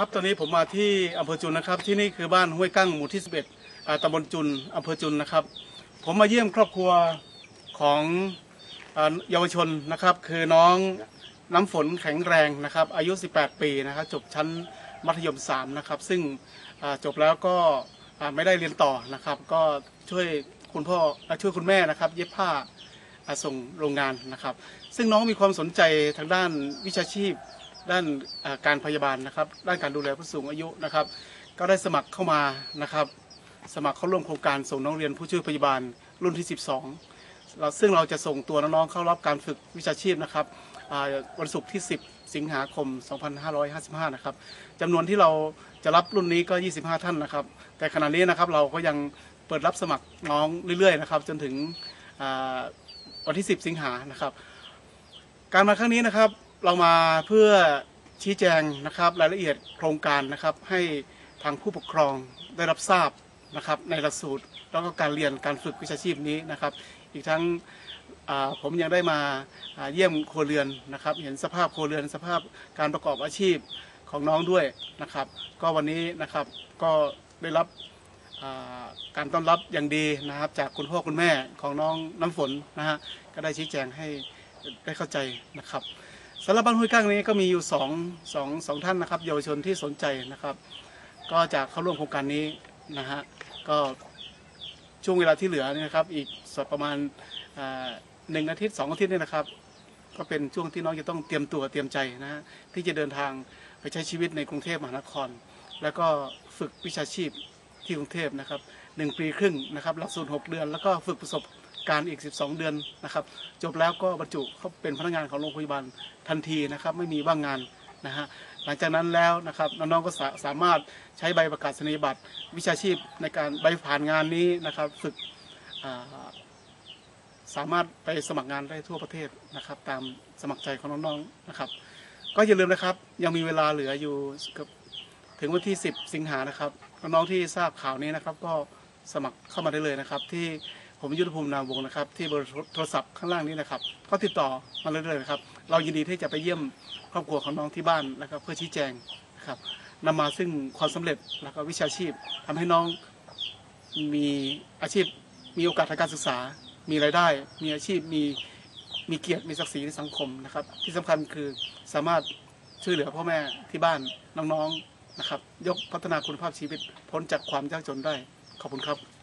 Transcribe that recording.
ครับตอนนี้ผมมาที่อำเภอจุนนะครับ ที่นี่คือบ้านห้วยกั้งหมู่ที่ 11ตำบลจุนอำเภอจุนนะครับ ผมมาเยี่ยมครอบครัวของเยาวชนนะครับ คือน้องน้ำฝนแข็งแรงนะครับ อายุ 18 ปีนะครับ จบชั้นมัธยม 3 นะครับ ซึ่งจบแล้วก็ไม่ได้เรียนต่อนะครับ ก็ช่วยคุณพ่อช่วยคุณแม่นะครับ เย็บผ้าส่งโรงงานนะครับ ซึ่งน้องมีความสนใจทางด้านวิชาชีพ ด้านการพยาบาลนะครับ ด้านการดูแลผู้สูงอายุนะครับ ก็ได้สมัครเข้ามานะครับ สมัครเข้าร่วมโครงการส่งน้องเรียนผู้ช่วยพยาบาลรุ่นที่ 12เราซึ่งเราจะส่งตัวน้องๆเข้ารับการฝึกวิชาชีพนะครับวันศุกร์ที่ 10 สิงหาคม 2555 นะครับจำนวนที่เราจะรับรุ่นนี้ก็ 25 ท่านนะครับ แต่ขณะนี้นะครับเราก็ยังเปิดรับสมัครน้องเรื่อยๆนะครับ จนถึงวันที่ 10 สิงหานะครับ การมาครั้งนี้นะครับ เรามาเพื่อชี้แจงนะครับรายละเอียดโครงการนะครับให้ทางผู้ปกครองได้รับทราบนะครับในหลักสูตรแล้วก็การเรียนการฝึกวิชาชีพนี้นะครับ อีกทั้งผมยังได้มาเยี่ยมโครเรือนนะครับ เห็นสภาพโครเรือนสภาพการประกอบอาชีพของน้องด้วยนะครับ ก็วันนี้นะครับก็ได้รับการต้อนรับอย่างดีนะครับ จากคุณพ่อคุณแม่ของน้องน้ำฝนนะฮะก็ได้ชี้แจงให้ได้เข้าใจนะครับ สำหรับบ้านห้วยก้างนี้ก็มีอยู่สองสองสองท่านนะครับ เยาวชนที่สนใจนะครับ ก็จะเข้าร่วมโครงการนี้นะฮะก็ช่วงเวลาที่เหลือนี่นะครับ อีกสักประมาณหนึ่งอาทิตย์สองอาทิตย์นี่นะครับ ก็เป็นช่วงที่น้องจะต้องเตรียมตัวเตรียมใจนะฮะที่จะเดินทางไปใช้ชีวิตในกรุงเทพมหานคร แล้วก็ฝึกวิชาชีพที่กรุงเทพนะครับหนึ่งปีครึ่งนะครับหลักสูตรหกเดือน แล้วก็ฝึกประสบ การอีก 12 เดือนนะครับ จบแล้วก็บรรจุเขาเป็นพนักงานของโรงพยาบาลทันทีนะครับ ไม่มีว่างงานนะฮะหลังจากนั้นแล้วนะครับน้องๆก็สาสามารถใช้ใบประกาศนียบัตรวิชาชีพในการใบผ่านงานนี้นะครับฝึกาสามารถไปสมัครงานได้ทั่วประเทศนะครับ ตามสมัครใจของน้องๆนะครับ ก็อย่าลืมนะครับยังมีเวลาเหลืออยู่เกือบถึงวันที่ 10 สิงหานะครับน้องๆที่ทราบข่าวนี้นะครับ ก็สมัครเข้ามาได้เลยนะครับที่ ผมยุทธภูมินามวงนะครับ ที่เบอร์โทรศัพท์ข้างล่างนี้นะครับ ก็ติดต่อมาเรื่อยๆนะครับ เรายินดีที่จะไปเยี่ยมครอบครัวของน้องที่บ้านนะครับเพื่อชี้แจงนะครับนำมาซึ่งความสำเร็จแล้วก็วิชาชีพทำให้น้องมีอาชีพ มีโอกาสทางการศึกษา มีรายได้ มีอาชีพมีมีเกียรติมีศักดิ์ศรีในสังคมนะครับ ที่สำคัญคือสามารถช่วยเหลือพ่อแม่ที่บ้านน้องๆนะครับ ยกพัฒนาคุณภาพชีวิตพ้นจากความยากจนได้ขอบคุณครับ